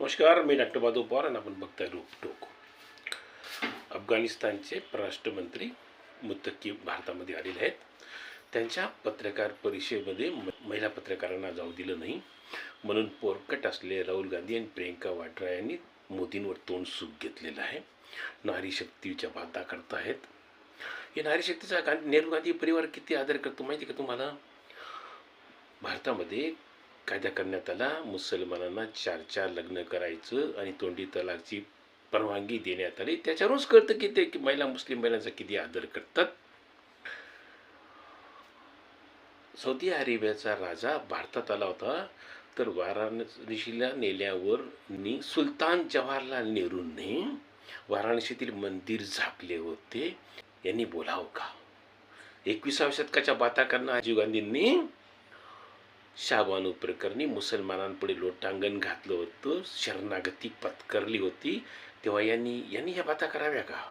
नमस्कार मी डॉक्टर माधव पवार आणि आपण बघताय रोपटोक अफगाणिस्तानचे परराष्ट्रमंत्री मुत्तकी भारतामध्ये आलेले आहेत. त्यांच्या पत्रकार परिषदेमध्ये म- महिला पत्रकारांना जाऊ दिलं नाही. म्हणून पोरकट असलेले राहुल गांधी आणि प्रियंका वाड्रा यांनी मोदींवर तोंड सूक घेतलेलं आहे. नारी शक्तीच्या बाता करतायत या नारी शक्तीचा गांधी नेहरू गांधी परिवार किती आदर करतो माहिती का तुम्हाला? भारतामध्ये कायदा करण्यात आला. मुसलमानांना चार चार लग्न करायचं आणि तोंडी तलाकची परवानगी देण्यात आली. त्याच्यावरूनच कळतं की ते की महिला मुस्लिम महिलांचा किती आदर करतात. सौदी अरेबियाचा राजा भारतात आला होता. तर वाराणसीला नेल्यावर नी सुलतान जवाहरलाल नेहरूंनी वाराणसीतील मंदिर झाकले होते. यांनी बोलावं का? एकविसाव्या शतकाच्या बाता राजीव गांधींनी शाबानू प्रकरणी मुसलमानांपुढे लोटांगण घातलं होतं शरणागती पत्करली होती. तेव्हा यांनी यांनी ह्या बाता कराव्या का?